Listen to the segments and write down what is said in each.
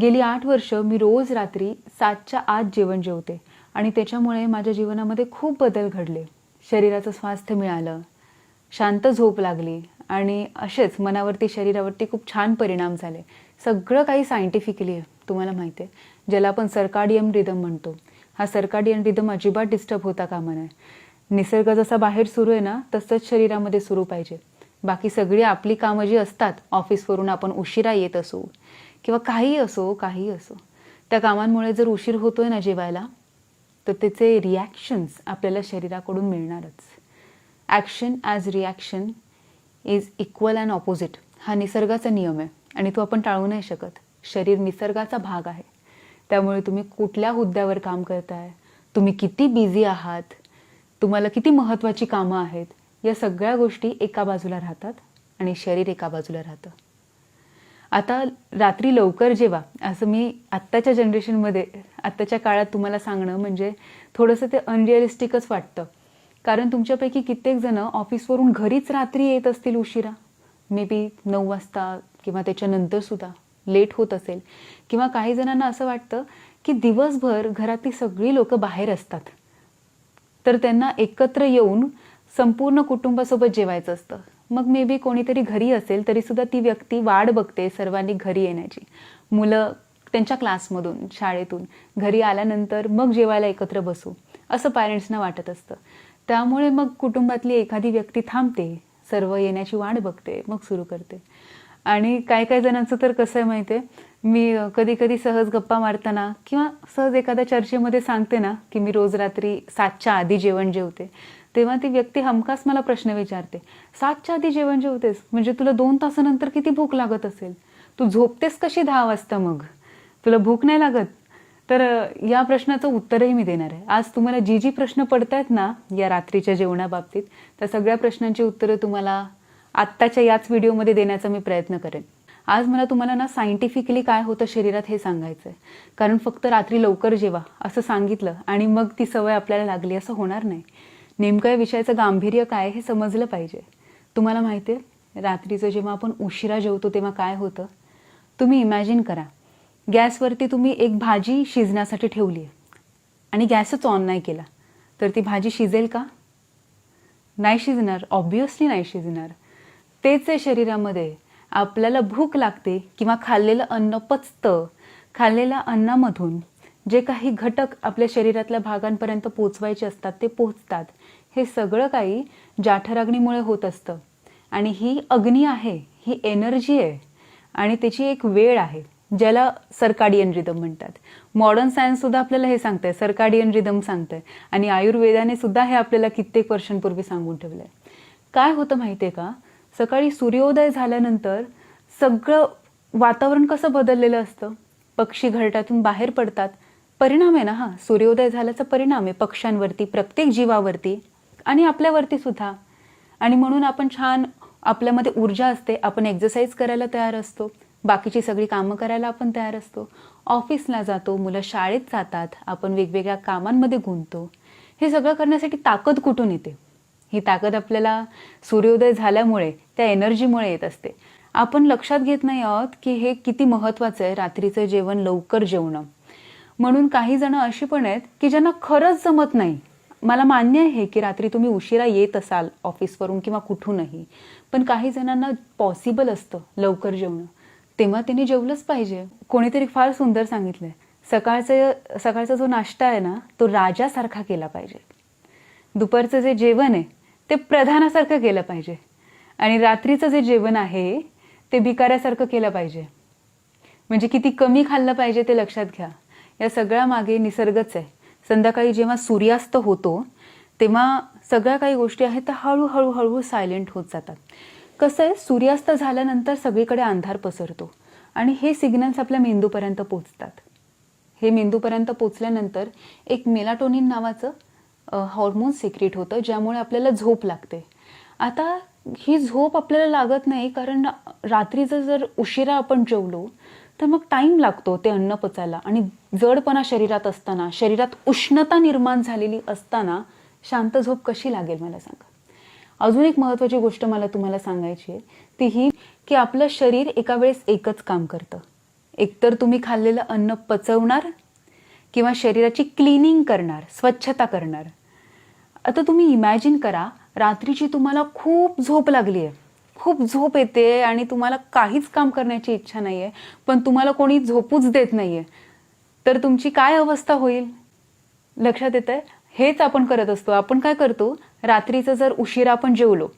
गेली आठ वर्ष मी रोज रात्री सातच्या आत जेवण जेवते आणि त्याच्यामुळे माझ्या जीवनामध्ये खूप बदल घडले. शरीराचं स्वास्थ्य मिळालं शांत झोप लागली आणि असेच मनावरती शरीरावरती खूप छान परिणाम झाले. सगळं काही सायंटिफिकली आहे तुम्हाला माहिती आहे. ज्याला आपण सर्काडियम रिदम म्हणतो. हा सर्काडियन रिदम अजिबात डिस्टर्ब होता कामा नये. निसर्ग जसा बाहेर सुरू आहे ना तसंच शरीरामध्ये सुरू पाहिजे. बाकी सगळी आपली कामं जी असतात ऑफिसवरून आपण उशिरा येत असू किंवा काहीही असो काहीही असो. त्या कामांमुळे जर उशीर होतोय ना जेवायला तर त्याचे रिॲक्शन्स आपल्याला शरीराकडून मिळणारच. Action as reaction is equal and opposite हा निसर्गाचा नियम आहे आणि तो आपण टाळू नाही शकत. शरीर निसर्गाचा भाग आहे. त्यामुळे तुम्ही कुठल्या हुद्द्यावर काम करताय तुम्ही किती बिझी आहात तुम्हाला किती महत्त्वाची कामं आहेत या सगळ्या गोष्टी एका बाजूला राहतात आणि शरीर एका बाजूला राहतं. आता रात्री लवकर जेवा असं मी आत्ताच्या जनरेशनमध्ये आत्ताच्या काळात तुम्हाला सांगणं म्हणजे थोडंसं ते अनरिअलिस्टिकच वाटतं. कारण तुमच्यापैकी कित्येक जण ऑफिसवरून घरीच रात्री येत असतील उशिरा. मे बी नऊ वाजता किंवा त्याच्यानंतर सुद्धा लेट होत असेल. किंवा काही जणांना असं वाटतं की दिवसभर घरातली सगळी लोक बाहेर असतात. तर त्यांना एकत्र येऊन संपूर्ण कुटुंबासोबत जेवायचं असतं. मग मे बी कोणीतरी घरी असेल तरी सुद्धा ती व्यक्ती वाट बघते सर्वांनी घरी येण्याची. मुलं त्यांच्या क्लासमधून शाळेतून घरी आल्यानंतर मग जेवायला एकत्र बसू असं पॅरेंट्सना वाटत असतं. त्यामुळे मग कुटुंबातली एखादी व्यक्ती थांबते सर्व येण्याची वाट बघते मग सुरू करते. आणि काय काय जणांचं तर कसं आहे माहिती आहे? मी कधी कधी सहज गप्पा मारताना किंवा सहज एखाद्या चर्चेमध्ये सांगते ना की मी रोज रात्री सातच्या आधी जेवण जेवते. तेव्हा ती व्यक्ती हमखास मला प्रश्न विचारते सातच्या आधी जेवण जेवतेस म्हणजे तुला दोन तासानंतर किती भूक लागत असेल? तू झोपतेस कशी दहा वाजता मग? तुला भूक नाही लागत? तर या प्रश्नाचं उत्तरही मी देणार आहे. आज तुम्हाला जी जी प्रश्न पडतायत ना या रात्रीच्या जेवणाबाबतीत त्या सगळ्या प्रश्नांची उत्तरं तुम्हाला आत्ताच्या याच व्हिडिओमध्ये देण्याचा मी प्रयत्न करेन. आज मला तुम्हाला ना सायंटिफिकली काय होतं शरीरात हे सांगायचं आहे कारण फक्त रात्री लवकर जेवा असं सांगितलं आणि मग ती सवय आपल्याला लागली असं होणार नाही. नेमकं या विषयाचं गांभीर्य काय हे समजलं पाहिजे. तुम्हाला माहिती आहे रात्रीचं जेव्हा आपण उशिरा जेवतो तेव्हा काय होतं? तुम्ही इमॅजिन करा गॅसवरती तुम्ही एक भाजी शिजण्यासाठी ठेवली आहे आणि गॅसच ऑन नाही केला तर ती भाजी शिजेल का? नाही शिजणार ऑब्विसली नाही शिजणार. तेच आहे शरीरामध्ये आपल्याला भूक लागते किंवा खाल्लेलं अन्न पचतं खाल्लेल्या अन्नामधून जे काही घटक आपल्या शरीरातल्या भागांपर्यंत पोचवायचे असतात ते पोचतात. हे सगळं काही जाठराग्नीमुळे होत असतं. आणि ही अग्नी आहे ही एनर्जी आहे आणि त्याची एक वेळ आहे ज्याला सर्काडियन रिदम म्हणतात. मॉडर्न सायन्स सुद्धा आपल्याला हे सांगतंय सर्काडियन रिदम सांगतंय. आणि आयुर्वेदाने सुद्धा हे आपल्याला कित्येक वर्षांपूर्वी सांगून ठेवलंय. काय होतं माहितीये का? सकाळी सूर्योदय झाल्यानंतर सगळं वातावरण कसं बदललेलं असतं? पक्षी घरट्यातून बाहेर पडतात परिणाम आहे ना हा. सूर्योदय झाल्याचा परिणाम आहे पक्ष्यांवरती प्रत्येक जीवावरती आणि आपल्यावरती सुद्धा. आणि म्हणून आपण छान आपल्यामध्ये ऊर्जा असते आपण एक्झरसाईज करायला तयार असतो. बाकीची सगळी कामं करायला आपण तयार असतो. ऑफिसला जातो मुलं शाळेत जातात आपण वेगवेगळ्या कामांमध्ये गुंततो. हे सगळं करण्यासाठी ताकद कुठून येते? ही ताकद आपल्याला सूर्योदय झाल्यामुळे त्या एनर्जीमुळे येत असते. आपण लक्षात घेत नाही आहोत की हे किती महत्वाचं आहे रात्रीचं जेवण लवकर जेवणं. म्हणून काही जण अशी पण आहेत की ज्यांना खरंच जमत नाही. मला मान्य आहे की रात्री तुम्ही उशिरा येत असाल ऑफिसवरून किंवा कुठूनही पण काही जणांना पॉसिबल असतं लवकर जेवणं. तेव्हा त्यांनी जेवलंच पाहिजे. कोणीतरी फार सुंदर सांगितलंय. सकाळचं सकाळचा जो नाश्ता आहे ना तो राजासारखा केला पाहिजे. दुपारचं जे जेवण आहे ते प्रधानासारखं केलं पाहिजे. आणि रात्रीचं जे जेवण आहे ते भिकाऱ्यासारखं केलं पाहिजे. म्हणजे किती कमी खाल्लं पाहिजे ते लक्षात घ्या. या सगळ्या मागे निसर्गच आहे. संध्याकाळी जेव्हा सूर्यास्त होतो तेव्हा सगळ्या काही गोष्टी आहेत त्या हळूहळू हळूहळू सायलेंट होत जातात. कसं आहे सूर्यास्त झाल्यानंतर सगळीकडे अंधार पसरतो आणि हे सिग्नल्स आपल्या मेंदूपर्यंत पोचतात. हे मेंदूपर्यंत पोचल्यानंतर एक मेलाटोनिन नावाचं हॉर्मोन सिक्रेट होतं ज्यामुळे आपल्याला झोप लागते. आता ही झोप आपल्याला लागत नाही कारण रात्रीचं जर उशिरा आपण जेवलो तर मग टाईम लागतो ते अन्न पचायला. आणि जडपणा शरीरात असताना शरीरात उष्णता निर्माण झालेली असताना शांत झोप कशी लागेल मला सांगा. अजून एक महत्वाची गोष्ट मला तुम्हाला सांगायची आहे. ती ही की आपलं शरीर एका वेळेस एकच काम करतं. एकतर तुम्ही खाल्लेलं अन्न पचवणार किंवा शरीराची क्लिनिंग करणार स्वच्छता करणार. आता तुम्ही इमॅजिन करा रात्रीची तुम्हाला खूप झोप लागली आहे. खूप झोप येते आणि तुम्हाला काहीच काम करण्याची इच्छा नाही आहे पण तुम्हाला कोणी झोपूच देत नाही आहे तर तुमची काय अवस्था होईल? लक्षात येत आहे हेच आपण करत असतो. आपण काय करतो? रात्रीचं जर उशिरा आपण जेवलो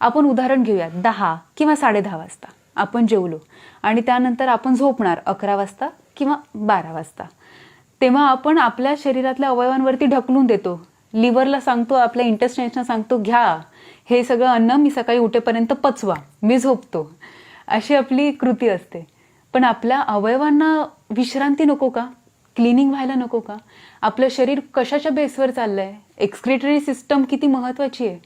आपण उदाहरण घेऊया दहा किंवा साडे दहा वाजता आपण जेवलो आणि त्यानंतर आपण झोपणार अकरा वाजता किंवा बारा वाजता. तेव्हा आपण आपल्या शरीरातल्या अवयवांवरती ढकलून देतो. लिव्हरला सांगतो आपल्या इंटेस्टेन्सना सांगतो घ्या हे सगळं अन्न मी सकाळी उठेपर्यंत पचवा. मी झोपतो. अशी आपली कृती असते. पण आपल्या अवयवांना विश्रांती नको का? क्लिनिंग व्हायला नको का? आपलं शरीर कशाच्या बेसवर चाललंय? एक्सक्रिटरी सिस्टम किती महत्वाची आहे?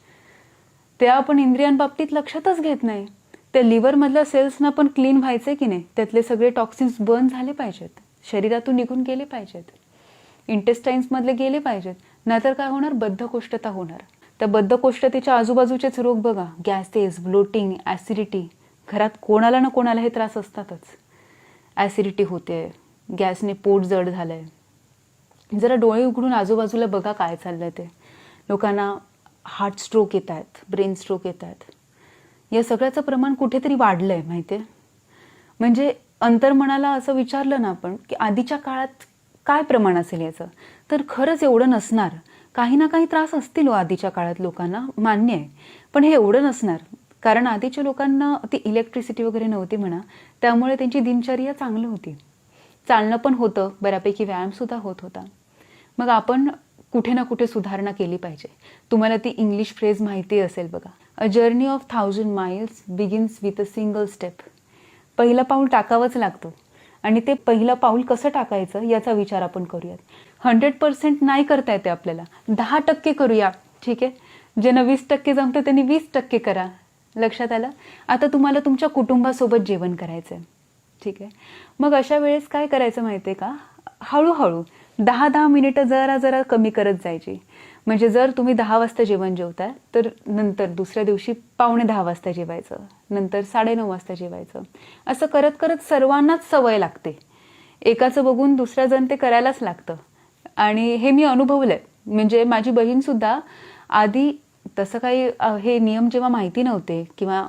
ते आपण इंद्रियांबाबतीत लक्षातच घेत नाही. त्या लिव्हरमधल्या सेल्सना पण क्लीन व्हायचे की नाही? त्यातले सगळे टॉक्सिन्स बर्न झाले पाहिजेत. शरीरातून निघून गेले पाहिजेत. इंटेस्टाईन्समधले गेले पाहिजेत. नाहीतर काय होणार? बद्धकोष्ठता होणार. त्या बद्धकोष्ठतेच्या आजूबाजूचेच रोग बघा. गॅसेस ब्लोटिंग ॲसिडिटी घरात कोणाला ना कोणाला हे त्रास असतातच. ॲसिडिटी होते. गॅसने पोट जड झालंय. जरा डोळे उघडून आजूबाजूला बघा काय चाललंय ते. लोकांना हार्ट स्ट्रोक येत आहेत ब्रेन स्ट्रोक येत आहेत या सगळ्याचं प्रमाण कुठेतरी वाढलंय माहिती म्हणजे अंतर्मनाला असं विचारलं ना आपण की आधीच्या काळात काय प्रमाण असेल याचं? तर खरंच एवढं नसणार. काही ना काही त्रास असतील हो आधीच्या काळात लोकांना मान्य आहे. पण हे एवढं नसणार. कारण आधीच्या लोकांना ती इलेक्ट्रिसिटी वगैरे नव्हती म्हणा त्यामुळे त्यांची दिनचर्या चांगली होती. चालणं पण होतं बऱ्यापैकी व्यायामसुद्धा होत होता. मग आपण कुठे ना कुठे सुधारणा केली पाहिजे. तुम्हाला ती इंग्लिश फ्रेज माहिती असेल बघा. A journey of thousand miles begins with a single step पहिलं पाऊल टाकावंच लागतं. आणि ते पहिलं पाऊल कसं टाकायचं याचा विचार आपण करूयात. हंड्रेड पर्सेंट नाही करता येते आपल्याला. दहा टक्के करूया. ठीक आहे? ज्यांना वीस टक्के जमतं त्यांनी वीस टक्के करा. लक्षात आलं? आता तुम्हाला तुमच्या कुटुंबासोबत जेवण करायचं आहे ठीक आहे? मग अशा वेळेस काय करायचं माहिती आहे का? हळूहळू दहा दहा मिनिटं जरा जरा कमी करत जायची. म्हणजे जर तुम्ही दहा वाजता जेवण जेवताय तर नंतर दुसऱ्या दिवशी पावणे दहा वाजता जेवायचं नंतर साडेनऊ वाजता जेवायचं. असं करत करत सर्वांनाच सवय लागते. एकाचं बघून दुसऱ्या जण ते करायलाच लागतं. आणि हे मी अनुभवलंय. म्हणजे माझी बहीणसुद्धा आधी तसं काही हे नियम जेव्हा माहिती नव्हते किंवा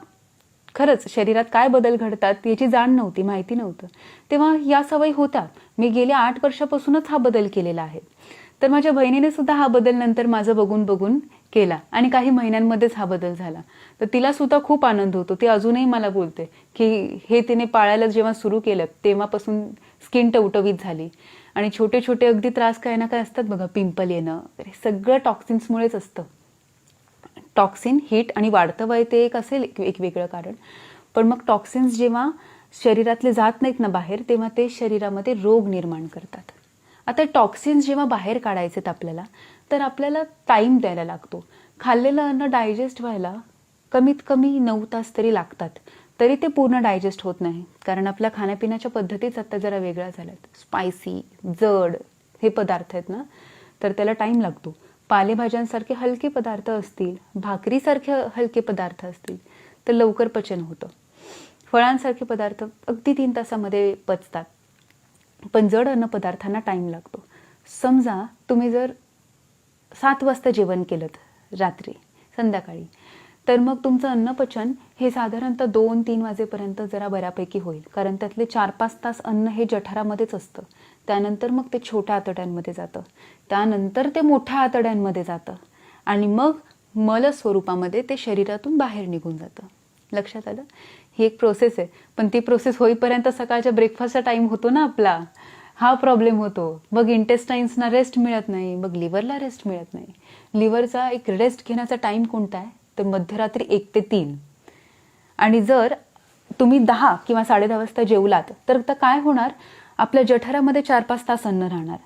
खरंच शरीरात काय बदल घडतात याची जाण नव्हती माहिती नव्हतं. तेव्हा या सवयी होत्या. मी गेल्या आठ वर्षापासूनच हा बदल केलेला आहे. तर माझ्या बहिणीने सुद्धा हा बदल नंतर माझं बघून बघून केला आणि काही महिन्यांमध्येच हा बदल झाला. तर तिला सुद्धा खूप आनंद होतो. ती अजूनही मला बोलते की हे तिने पाळायला जेव्हा सुरू केलं तेव्हापासून स्किन टवटवीत झाली. आणि छोटे छोटे अगदी त्रास काय ना काय असतात बघा पिंपल येणं हे सगळं टॉक्सिन्समुळेच असतं. टॉक्सिन हीट आणि वाढतं वय ते एक असेल एक वेगळं कारण. पण मग टॉक्सिन्स जेव्हा शरीरातले जात नाहीत ना बाहेर तेव्हा ते शरीरामध्ये रोग निर्माण करतात. आता टॉक्सिन्स जेव्हा बाहेर काढायचेत आपल्याला तर आपल्याला टाईम द्यायला लागतो. खाल्लेलं अन्न डायजेस्ट व्हायला कमीत कमी नऊ तास तरी लागतात. तरी ते पूर्ण डायजेस्ट होत नाही. कारण आपल्या खाण्यापिण्याच्या पद्धतीच आता जरा वेगळ्या झाल्यात. स्पायसी जड हे पदार्थ आहेत ना तर त्याला टाईम लागतो. पालेभाज्यांसारखे हलके पदार्थ असतील भाकरीसारखे हलके पदार्थ असतील तर लवकर पचन होतं. फळांसारखे पदार्थ अगदी तीन तासामध्ये पचतात. पण जड अन्न पदार्थांना टाईम लागतो. समजा तुम्ही जर सात वाजता जेवण केलं रात्री संध्याकाळी तर मग तुमचं अन्नपचन हे साधारणतः दोन तीन वाजेपर्यंत जरा बऱ्यापैकी होईल. कारण त्यातले चार पाच तास अन्न हे जठारामध्येच असतं. त्यानंतर मग ते छोट्या आतड्यांमध्ये जातं. त्यानंतर ते मोठ्या आतड्यांमध्ये जातं. आणि मग मल स्वरूपामध्ये ते शरीरातून बाहेर निघून जातं. लक्षात आलं? ही एक प्रोसेस आहे. पण ती प्रोसेस होईपर्यंत सकाळच्या ब्रेकफास्टचा टाईम होतो ना आपला. हा प्रॉब्लेम होतो. मग इंटेस्टाईन्सना रेस्ट मिळत नाही. मग लिव्हरला रेस्ट मिळत नाही. लिव्हरचा एक रेस्ट घेण्याचा टाईम कोणता आहे? तर मध्यरात्री एक ते तीन. आणि जर तुम्ही दहा किंवा साडे दहा वाजता जेवलात तर काय होणार? आपल्या जठरामध्ये चार पाच तास अन्न राहणार.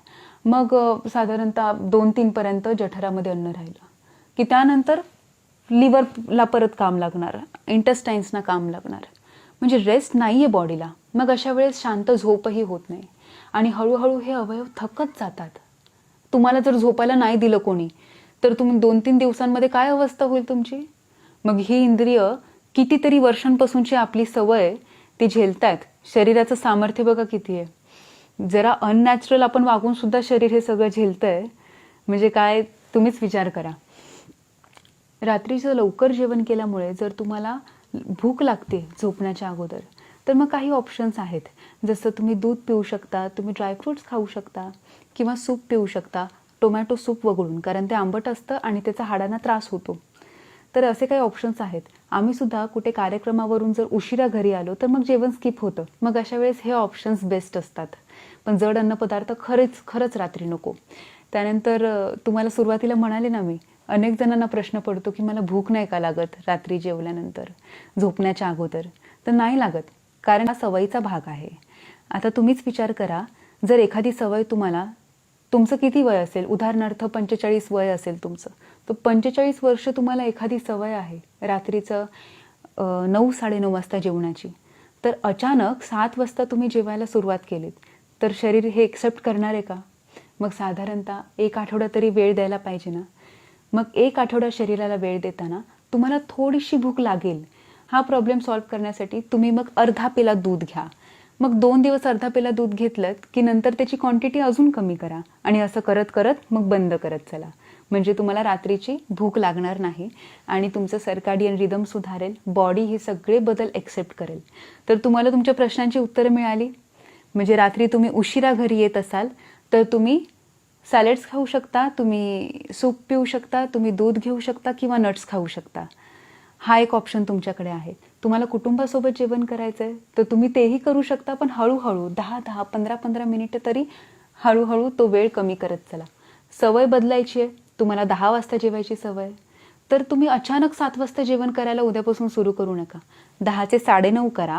मग साधारणतः दोन तीनपर्यंत जठरामध्ये अन्न राहिलं. की त्यानंतर लिव्हरला परत काम लागणार इंटेस्टाईन्सना काम लागणार. म्हणजे रेस्ट नाही आहे बॉडीला मग अशा वेळेस शांत झोपही होत नाही. आणि हळूहळू हे अवयव थकत जातात. तुम्हाला जर झोपायला नाही दिलं कोणी तर तुम्ही दोन तीन दिवसांमध्ये काय अवस्था होईल तुमची? मग ही इंद्रिय कितीतरी वर्षांपासूनची आपली सवय ती झेलतायत. शरीराचं सामर्थ्य बघा किती आहे. जरा अननॅचरल आपण वागून सुद्धा शरीर हे सगळं झेलतंय. म्हणजे काय तुम्हीच विचार करा. रात्रीचं लवकर जेवण केल्यामुळे जर तुम्हाला भूक लागते झोपण्याच्या अगोदर तर मग काही ऑप्शन्स आहेत. जसं तुम्ही दूध पिऊ शकता तुम्ही ड्रायफ्रुट्स खाऊ शकता किंवा सूप पिऊ शकता टोमॅटो सूप वगळून कारण ते आंबट असतं आणि त्याचा हाडांना त्रास होतो. तर असे काही ऑप्शन्स आहेत. आम्ही सुद्धा कुठे कार्यक्रमावरून जर उशिरा घरी आलो तर मग जेवण स्किप होतं. मग अशा वेळेस हे ऑप्शन्स बेस्ट असतात. पण जड अन्नपदार्थ खरेच खरंच रात्री नको. त्यानंतर तुम्हाला सुरुवातीला म्हणाले ना मी अनेक जणांना प्रश्न पडतो की मला भूक नाही का लागत रात्री जेवल्यानंतर? झोपण्याच्या अगोदर. तर नाही लागत कारण हा सवयीचा भाग आहे. आता तुम्हीच विचार करा जर एखादी सवय तुम्हाला तुमचं किती वय असेल? उदाहरणार्थ पंचेचाळीस वय असेल तुमचं. तर पंचेचाळीस वर्ष तुम्हाला एखादी सवय आहे रात्रीचं नऊ साडेनऊ वाजता जेवणाची. तर अचानक सात वाजता तुम्ही जेवायला सुरुवात केलीत. तर शरीर हे एक्सेप्ट करणार आहे का? मग साधारणतः एक आठवडा तरी वेळ द्यायला पाहिजे ना? मग एक आठवडा शरीराला वेळ देताना तुम्हाला थोडीशी भूक लागेल. हा प्रॉब्लेम सॉल्व्ह करण्यासाठी तुम्ही मग अर्धा पेला दूध घ्या. मग दोन दिवस अर्धा पेला दूध घेतलं की नंतर त्याची क्वांटिटी अजून कमी करा आणि असं करत करत मग बंद करत चला. म्हणजे तुम्हाला रात्रीची भूक लागणार नाही आणि तुमचं सर्काडियन रिदम सुधारेल बॉडी हे सगळे बदल एक्सेप्ट करेल. तर तुम्हाला तुमच्या प्रश्नांची उत्तरं मिळाली. म्हणजे रात्री तुम्ही उशिरा घरी येत असाल तर तुम्ही सॅलेड्स खाऊ शकता तुम्ही सूप पिऊ शकता तुम्ही दूध घेऊ शकता किंवा नट्स खाऊ शकता. हा एक ऑप्शन तुमच्याकडे आहे. तुम्हाला कुटुंबासोबत जेवण करायचं आहे तर तुम्ही तेही करू शकता पण हळूहळू दहा दहा पंधरा पंधरा मिनिटं तरी हळूहळू तो वेळ कमी करत चला. सवय बदलायची आहे तुम्हाला दहा वाजता जेवायची सवय तर तुम्ही अचानक सात वाजता जेवण करायला उद्यापासून सुरू करू नका. दहाचे साडेनऊ करा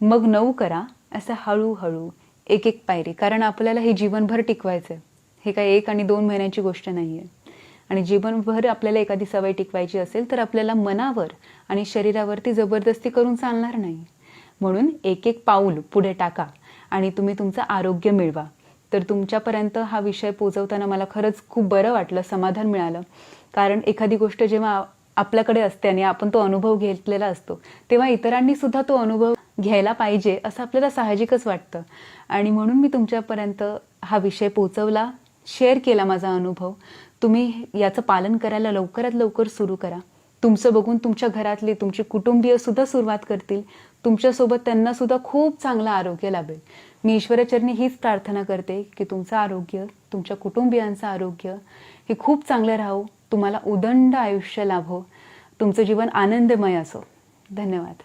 मग नऊ करा असं हळूहळू एक एक पायरी. कारण आपल्याला हे जीवनभर टिकवायचं आहे हे काही एक आणि दोन महिन्यांची गोष्ट नाही आहे आणि जीवनभर आपल्याला एखादी सवय टिकवायची असेल तर आपल्याला मनावर आणि शरीरावरती जबरदस्ती करून चालणार नाही. म्हणून एक एक पाऊल पुढे टाका आणि तुम्ही तुमचं आरोग्य मिळवा. तर तुमच्यापर्यंत हा विषय पोचवताना मला खरंच खूप बरं वाटलं समाधान मिळालं. कारण एखादी गोष्ट जेव्हा आपल्याकडे असते आणि आपण तो अनुभव घेतलेला असतो तेव्हा इतरांनी सुद्धा तो अनुभव घ्यायला पाहिजे असं आपल्याला साहजिकच वाटतं. आणि म्हणून मी तुमच्यापर्यंत हा विषय पोचवला शेअर केला माझा अनुभव. तुम्ही याचं पालन करायला लवकरात लवकर सुरू करा. तुमचं बघून तुमच्या घरातले तुमची कुटुंबीय सुद्धा सुरुवात करतील. तुमच्यासोबत त्यांना सुद्धा खूप चांगलं आरोग्य लाभेल. मी ईश्वरचरणी हीच प्रार्थना करते की तुमचं आरोग्य तुमच्या कुटुंबियांचं आरोग्य हे खूप चांगलं राहो. तुम्हाला उदंड आयुष्य लाभो. तुमचं जीवन आनंदमय असो. धन्यवाद.